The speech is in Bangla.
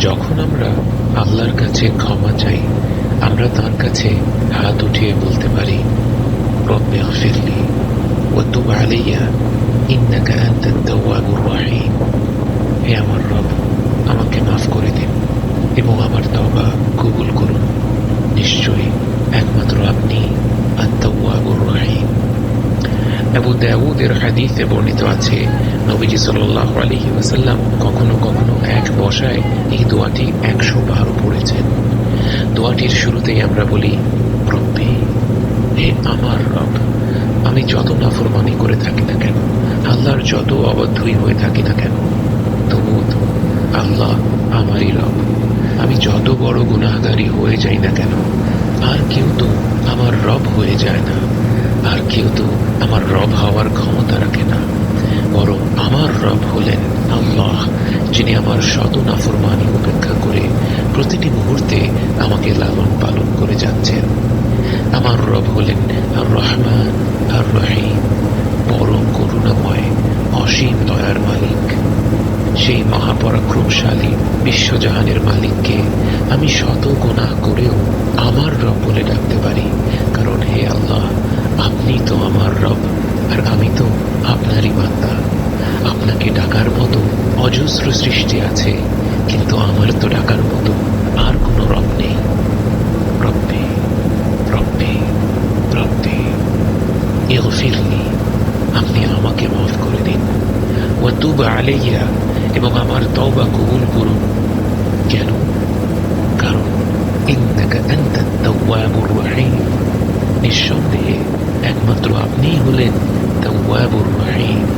যখন আমরা আল্লাহর কাছে ক্ষমা চাই, আমরা তার কাছে হাত উঠিয়ে বলতে পারি, রব্বে ও তু আলাইয়া, ইন্নাকা আনতাত তাওয়াবুর রাহিম। হে আমার রব আমাকে মাফ করে দিন এবং আমার তওবা কবুল করুন নিশ্চয়ই একমাত্র আপনি আত্মাওয়াবুর রাহিম আবু দাউদের হাদিসে বর্ণিত আছে, নবীজি সাল্লাল্লাহু আলাইহি ওয়াসাল্লাম কখনো কখনো এক বসায় এই দোয়াটি একশো বারও পড়েছেন। দোয়াটির শুরুতেই আমরা বলি, রব্বি, হে আমার রব, আমি যত নাফরমানি করে থাকি না কেন, আল্লাহর যত অবদ্ধই হয়ে থাকি না কেন তবুও তো আল্লাহ আমারই রব, আমি যত বড় গুনাহগারি হয়ে যাই না কেন, আর কেউ তো আমার রব হয়ে যায় না। আর কেউ তো আমার রব হওয়ার ক্ষমতা রাখে না, বরং আমার রব হলেন আল্লাহ, যিনি আমার শত নাফরমানি উপেক্ষা করে প্রতিটি মুহূর্তে আমাকে লালন পালন করে যাচ্ছেন। আমার রব হলেন আর রহমান আর রহিম পরম করুণাময়, অসীম দয়ার মালিক। সেই মহাপরাক্রমশালী বিশ্বজাহানের মালিককে আমি শত গোনা করেও আমার রব বলে ডাকতে পারি, কারণ হে আল্লাহ আপনি তো আমার রব আর আমি তো আপনারই বান্দা আপনাকে ডাকার মতো অজস্র সৃষ্টি আছে, কিন্তু আমার তো ডাকার মতো আর কোনো রব নেই। রব্বে রব্বে রব্বে, ইগফিরলি, আপনি আমাকে মাফ করে দিন। ওয়াতুব আলাইয়া, এবং আমার তওবা কবুল করুন। কেন? কারণ ইন্নাকা আনতাত তাওয়াবুর রহিম। নিঃসন্দেহে, একমাত্র আপনিই হলেন তাওয়াবুর রহিম।